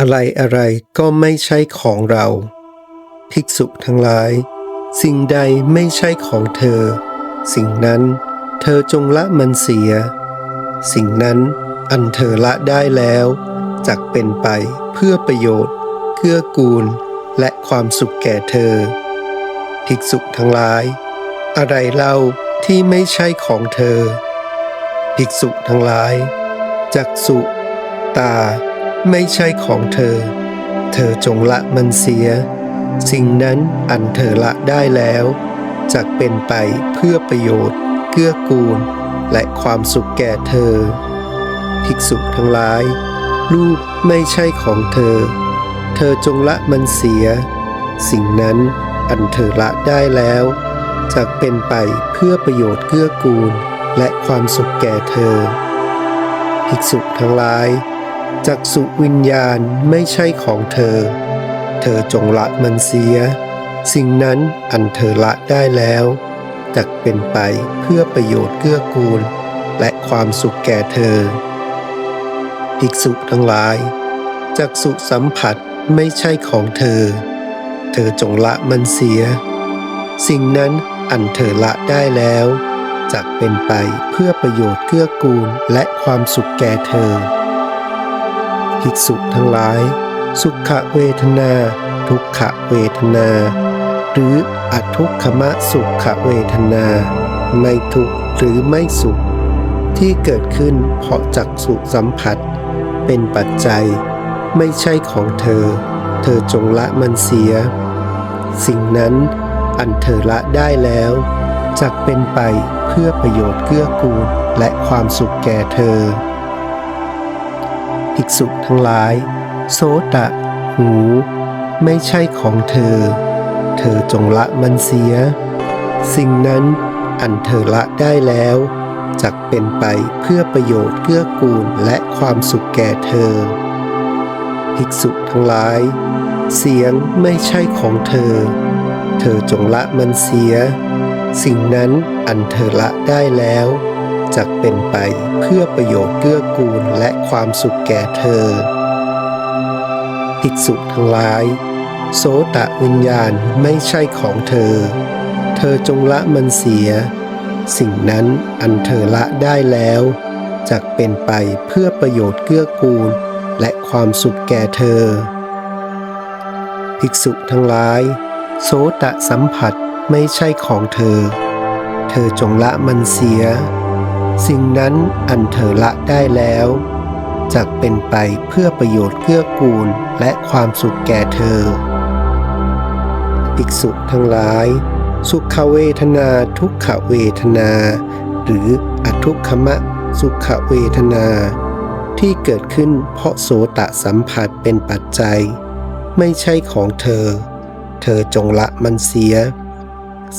อะไรอะไรก็ไม่ใช่ของเรา ภิกษุทั้งหลาย สิ่งใดไม่ใช่ของเธอ สิ่งนั้นเธอจงละมันเสีย สิ่งนั้นอันเธอละได้แล้วจักเป็นไปเพื่อประโยชน์ เกื้อกูล และความสุขแก่เธอ ภิกษุทั้งหลาย อะไรเล่าที่ไม่ใช่ของเธอ ภิกษุทั้งหลาย จักสุ ตา ไม่ใช่ของเธอ เธอจงละมันเสีย สิ่งนั้นอันเธอละได้แล้วจักเป็นไปเพื่อประโยชน์ เกื้อกูล และความสุขแก่เธอ ภิกษุทั้งหลาย รูปไม่ใช่ของเธอ เธอจงละมันเสีย สิ่งนั้นอันเธอละได้แล้วจักเป็นไปเพื่อประโยชน์เกื้อกูล และความสุขแก่เธอ ภิกษุทั้งหลาย จักสุวิญญาณไม่ใช่ของเธอ เธอจงละมันเสีย สิ่งนั้นอันเธอละได้แล้วจักเป็นไปเพื่อประโยชน์เกื้อกูล และความสุขแก่เธอ ภิกษุทั้งหลาย จักสุสัมผัสไม่ใช่ของเธอ เธอจงละมันเสีย สิ่งนั้นอันเธอละได้แล้วจักเป็นไปเพื่อประโยชน์เกื้อกูลและความสุขแก่เธอ ภิกษุทั้งหลาย สุขเวทนา ทุกขเวทนา หรืออทุกขมะสุขเวทนา ไม่ทุกข์หรือไม่สุข ที่เกิดขึ้นเพราะจักสุสัมผัส เป็นปัจจัย ไม่ใช่ของเธอ เธอจงละมันเสีย สิ่งนั้นอันเธอละได้แล้วจักเป็นไปเพื่อประโยชน์เกื้อกูลและความสุขแก่เธอ ภิกษุทั้งหลาย โสตะ หู ไม่ใช่ของเธอ เธอจงละมันเสีย สิ่งนั้นอันเธอละได้แล้วจักเป็นไปเพื่อประโยชน์เกื้อกูลและความสุขแก่เธอ ภิกษุทั้งหลาย เสียงไม่ใช่ของเธอ เธอจงละมันเสีย สิ่งนั้นอันเธอละได้แล้ว จักเป็นไปเพื่อประโยชน์เกื้อกูลและความสุขแก่เธอ ภิกษุทั้งหลาย โสตะวิญญาณไม่ใช่ของเธอ เธอจงละมันเสีย สิ่งนั้นอันเธอละได้แล้วจักเป็นไปเพื่อประโยชน์เกื้อกูลและความสุขแก่เธอ ภิกษุทั้งหลาย โสตะสัมผัสไม่ใช่ของเธอ เธอจงละมันเสีย สิ่งนั้นอันเธอละได้แล้วจักเป็นไปเพื่อประโยชน์เกื้อกูลและความสุขแก่เธอ ภิกษุทั้งหลาย สุขเวทนาทุกขเวทนา หรืออทุกขมะสุขเวทนา ที่เกิดขึ้นเพราะโสตะสัมผัสเป็นปัจจัย ไม่ใช่ของเธอ เธอจงละมันเสีย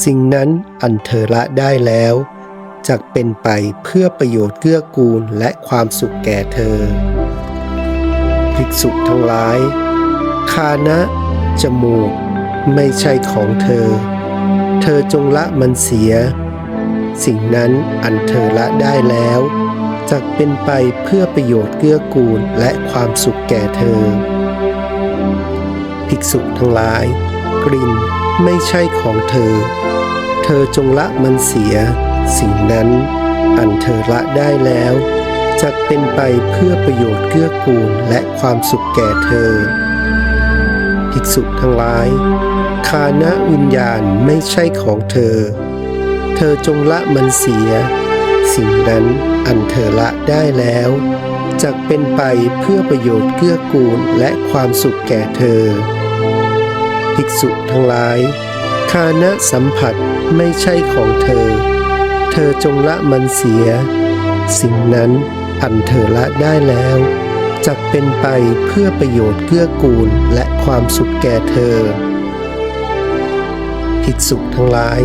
สิ่งนั้นอันเธอละได้แล้ว จักเป็นไปเพื่อประโยชน์เกื้อกูลและความสุขแก่เธอ ภิกษุทั้งหลาย คานะจมูก ไม่ใช่ของเธอ เธอจงละมันเสีย สิ่งนั้นอันเธอละได้แล้วจักเป็นไปเพื่อประโยชน์เกื้อกูลและความสุขแก่เธอ ภิกษุทั้งหลาย กลิ่นไม่ใช่ของเธอ เธอจงละมันเสีย สิ่งนั้นอันเธอละได้แล้วจักเป็นไปเพื่อประโยชน์เกื้อกูลและความสุขแก่เธอ ภิกษุทั้งหลาย คานะวิญญาณไม่ใช่ของเธอ เธอจงละมันเสีย สิ่งนั้นอันเธอละได้แล้วจักเป็นไปเพื่อประโยชน์เกื้อกูลและความสุขแก่เธอ ภิกษุทั้งหลาย คานะสัมผัสไม่ใช่ของเธอ เธอจงละมันเสีย สิ่งนั้นอันเธอละได้แล้วจักเป็นไปเพื่อประโยชน์เกื้อกูลและความสุขแก่เธอ ภิกษุทั้งหลาย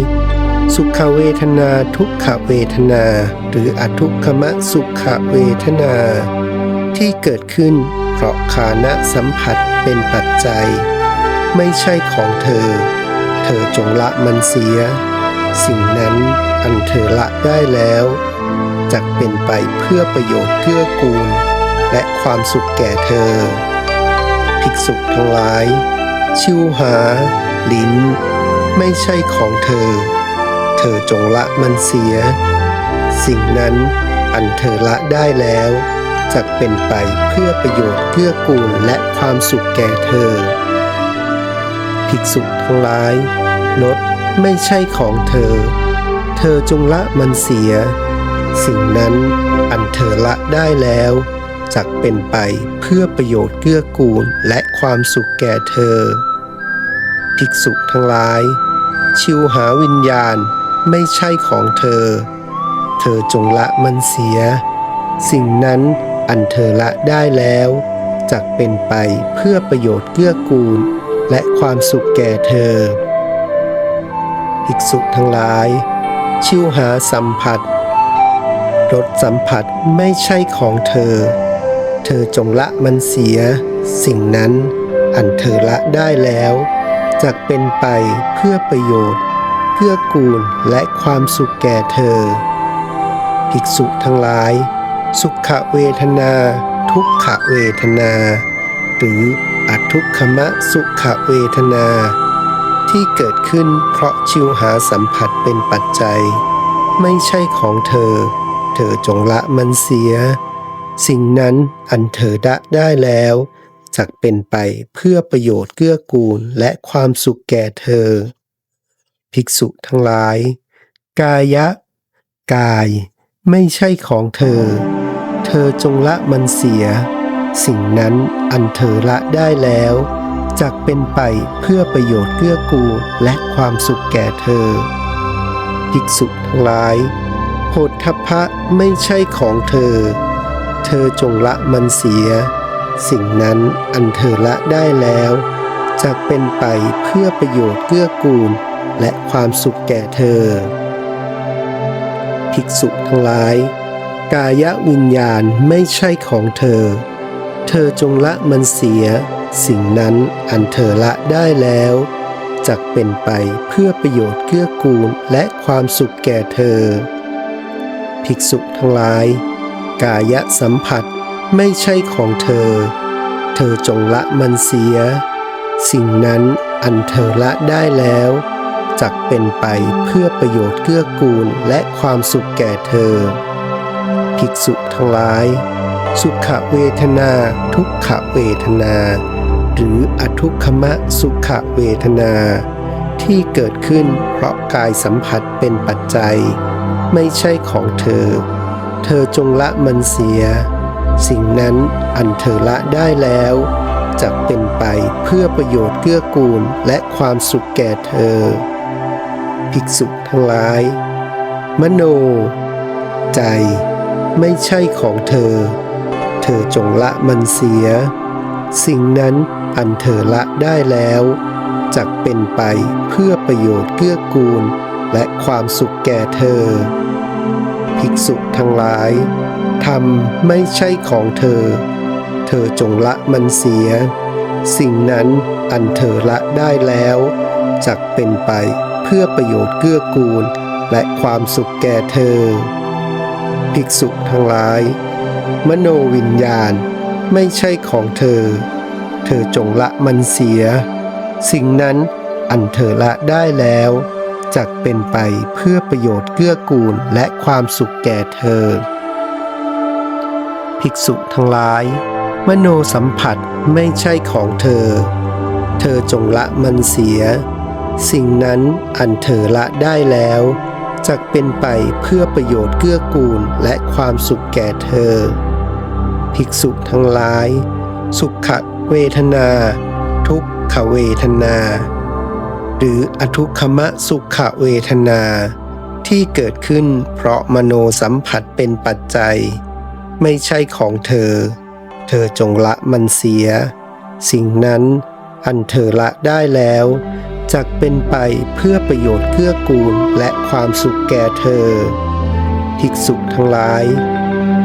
สุขเวทนาทุกขเวทนา หรืออทุกขมะสุขเวทนา ที่เกิดขึ้นเพราะคานะสัมผัสเป็นปัจจัย ไม่ใช่ของเธอ เธอจงละมันเสีย สิ่งนั้นอันเธอละได้แล้วจักเป็นไปเพื่อประโยชน์เกื้อกูล และความสุขแก่เธอ ภิกษุทั้งหลาย ชิวหา ลิ้น ไม่ใช่ของเธอ เธอจงละมันเสีย สิ่งนั้นอันเธอละได้แล้วจะเป็นไปเพื่อประโยชน์เกื้อกูลและความสุขแก่เธอ ภิกษุทั้งหลายรถ ไม่ใช่ของเธอ เธอจงละมันเสีย สิ่งนั้นอันเธอละได้แล้วจักเป็นไปเพื่อประโยชน์เกื้อกูลและความสุขแก่เธอ ภิกษุทั้งหลาย ชิวหาวิญญาณไม่ใช่ของเธอ เธอจงละมันเสีย สิ่งนั้นอันเธอละได้แล้วจักเป็นไปเพื่อประโยชน์เกื้อกูลและความสุขแก่เธอ ภิกษุทั้งหลาย ชิวหาสัมผัสรสสัมผัสไม่ใช่ของเธอ เธอจงละมันเสีย สิ่งนั้นอันเธอละได้แล้วจักเป็นไปเพื่อประโยชน์เกื้อกูลและความสุขแก่เธอ ภิกษุทั้งหลาย สุขเวทนา ทุกขเวทนา หรืออทุกขมะสุขเวทนา ที่เกิดขึ้นเพราะชิวหาสัมผัสเป็นปัจจัย ไม่ใช่ของเธอ เธอจงละมันเสีย สิ่งนั้นอันเธอดะได้แล้วจักเป็นไปเพื่อประโยชน์เกื้อกูลและความสุขแก่เธอ ภิกษุทั้งหลาย กายะ กายไม่ใช่ของเธอ เธอจงละมันเสีย สิ่งนั้นอันเธอละได้แล้ว จักเป็นไปเพื่อประโยชน์เกื้อกูลและความสุขแก่เธอ ภิกษุทั้งหลายโพธพะไม่ใช่ของเธอ เธอจงละมันเสีย สิ่งนั้นอันเธอละได้แล้วจะเป็นไปเพื่อประโยชน์เกื้อกูล และความสุขแก่เธอ ภิกษุทั้งหลาย กายวิญญาณไม่ใช่ของเธอ เธอจงละมันเสีย สิ่งนั้นอันเธอละได้แล้วจักเป็นไปเพื่อประโยชน์เกื้อกูลและความสุขแก่เธอ ภิกษุทั้งหลาย กายสัมผัสไม่ใช่ของเธอ เธอจงละมันเสีย สิ่งนั้นอันเธอละได้แล้วจักเป็นไปเพื่อประโยชน์เกื้อกูลและความสุขแก่เธอ ภิกษุทั้งหลาย สุขเวทนา ทุกขเวทนา หรืออทุกขมะสุขเวทนา ที่เกิดขึ้นเพราะกายสัมผัสเป็นปัจจัย ไม่ใช่ของเธอ เธอจงละมันเสีย สิ่งนั้นอันเธอละได้แล้วจะเป็นไปเพื่อประโยชน์เกื้อกูลและความสุขแก่เธอ ภิกษุทั้งหลาย มโน ใจ ไม่ใช่ของเธอ เธอจงละมันเสีย สิ่งนั้น อันเธอละได้แล้วจักเป็นไปเพื่อประโยชน์เกื้อกูล และความสุขแก่เธอ ภิกษุทั้งหลายธรรมไม่ใช่ของเธอ เธอจงละมันเสีย สิ่งนั้นอันเธอละได้แล้วจักเป็นไปเพื่อประโยชน์เกื้อกูล และความสุขแก่เธอ ภิกษุทั้งหลาย มโนวิญญาณไม่ใช่ของเธอ เธอจงละมันเสีย สิ่งนั้นอันเธอละได้แล้วจักเป็นไปเพื่อประโยชน์เกื้อกูลและความสุขแก่เธอ ภิกษุทั้งหลาย มโนสัมผัสไม่ใช่ของเธอ เธอจงละมันเสีย สิ่งนั้นอันเธอละได้แล้วจักเป็นไปเพื่อประโยชน์เกื้อกูลและความสุขแก่เธอ ภิกษุทั้งหลาย สุข เวทนา ทุกขเวทนา หรืออทุกขมะสุขเวทนา ที่เกิดขึ้นเพราะมโนสัมผัสเป็นปัจจัย ไม่ใช่ของเธอ เธอจงละมันเสีย สิ่งนั้นอันเธอละได้แล้วจักเป็นไปเพื่อประโยชน์เกื้อกูลและความสุขแก่เธอ ภิกษุทั้งหลาย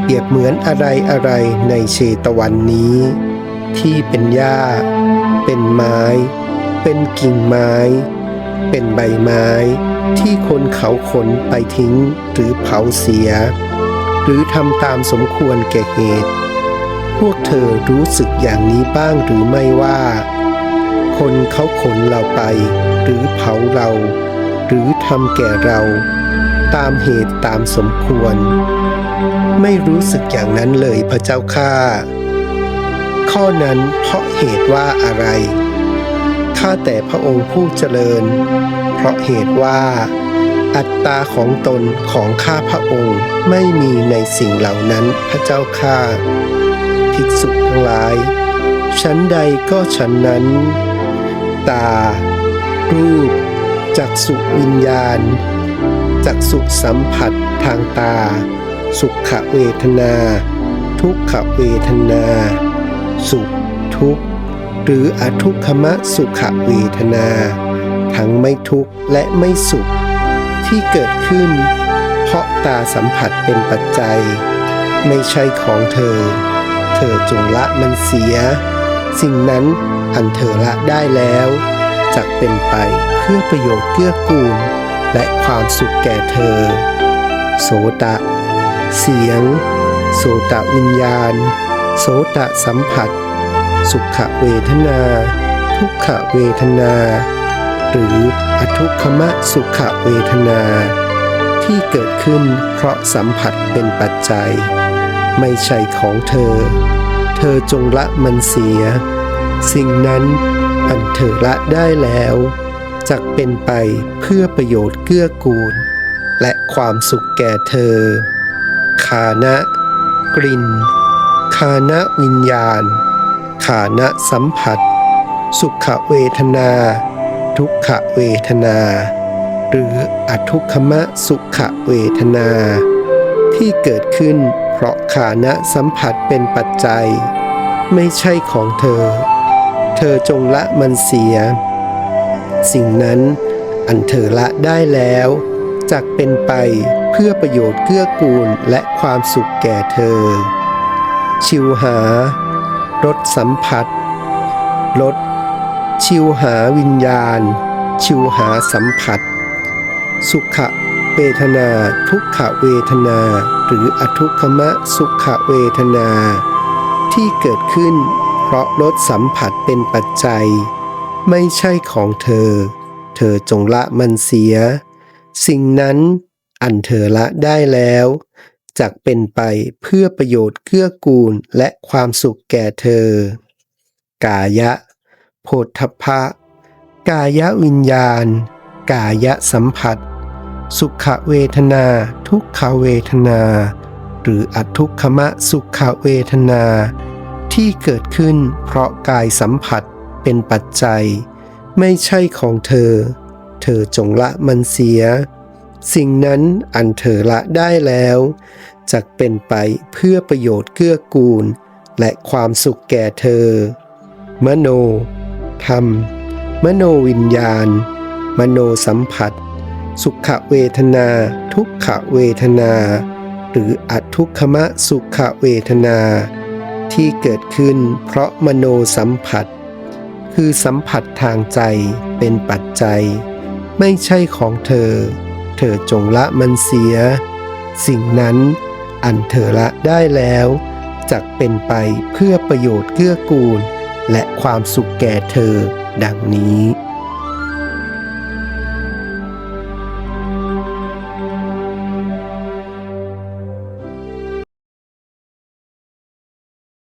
เปรียบเหมือนอะไรอะไรในเชตวันนี้ ที่เป็นหญ้า เป็นไม้ เป็นกิ่งไม้ เป็นใบไม้ ที่คนเขาขนไปทิ้งหรือเผาเสีย หรือทำตามสมควรแก่เหตุ พวกเธอรู้สึกอย่างนี้บ้างหรือไม่ว่า คนเขาขนเราไป หรือเผาเรา หรือทำแก่เรา ตามเหตุตามสมควร ไม่รู้สึกอย่างนั้นเลยพระเจ้าข้า ข้อนั้นเพราะเหตุว่าอะไร ข้าแต่พระองค์ผู้เจริญ เพราะเหตุว่า อัตตาของตนของข้าพระองค์ไม่มีในสิ่งเหล่านั้นพระเจ้าข้าภิกษุทั้งหลาย ชั้นใดก็ชั้นนั้น ตา รูป จักสุวิญญาณ จักสุสัมผัสทางตา สุขเวทนา ทุกขเวทนา สุข ทุกข์ หรืออทุกขมะสุขเวทนา ทั้งไม่ทุกข์และไม่สุข ที่เกิดขึ้น เพราะตาสัมผัสเป็นปัจจัย ไม่ใช่ของเธอ เธอจงละมันเสีย สิ่งนั้นอันเธอละได้แล้วจักเป็นไปเพื่อประโยชน์เกื้อกูล และความสุขแก่เธอ โสตะ เสียง โสตะวิญญาณ โสตสัมผัส สุขเวทนา ทุกขเวทนา หรืออทุกขมะสุขเวทนา ที่เกิดขึ้นเพราะสัมผัสเป็นปัจจัย ไม่ใช่ของเธอ เธอจงละมันเสีย สิ่งนั้นอันเธอละได้แล้วจักเป็นไปเพื่อประโยชน์เกื้อกูล และความสุขแก่เธอคานะ กลิ่น คานะวิญญาณคานะสัมผัส สุขเวทนา ทุกขเวทนา หรืออทุกขมะสุขเวทนา ที่เกิดขึ้นเพราะขานะสัมผัสเป็นปัจจัย ไม่ใช่ของเธอ เธอจงละมันเสีย สิ่งนั้นอันเธอละได้แล้วจักเป็นไปเพื่อประโยชน์เกื้อกูลและความสุขแก่เธอ ชิวหารสสัมผัสรสชิวหาวิญญาณ ชิวหาสัมผัส สุขเวทนา ทุกขเวทนา หรืออทุกขมะสุขเวทนา ที่เกิดขึ้น เพราะรสสัมผัสเป็นปัจจัย ไม่ใช่ของเธอ เธอจงละมันเสีย สิ่งนั้นอันเธอละได้แล้ว จักเป็นไปเพื่อประโยชน์เกื้อกูลและความสุขแก่เธอ กายะ โพธพะ กายะวิญญาณ กายะสัมผัส สุขเวทนา ทุกขเวทนา หรืออทุกขมะสุขเวทนา ที่เกิดขึ้นเพราะกายสัมผัสเป็นปัจจัย ไม่ใช่ของเธอ เธอจงละมันเสีย สิ่งนั้นอันเธอละได้แล้วจักเป็นไปเพื่อประโยชน์เกื้อกูล และความสุขแก่เธอ มโน ธรรม มโนวิญญาณ มโนสัมผัส สุขเวทนา ทุกขเวทนา หรืออัทุกขมะสุขเวทนา ที่เกิดขึ้นเพราะมโนสัมผัส คือสัมผัสทางใจเป็นปัจจัย ไม่ใช่ของเธอ เธอจงละมันเสีย สิ่งนั้นอันเธอละได้แล้วจักเป็นไปเพื่อประโยชน์เกื้อกูล และความสุขแก่เธอดังนี้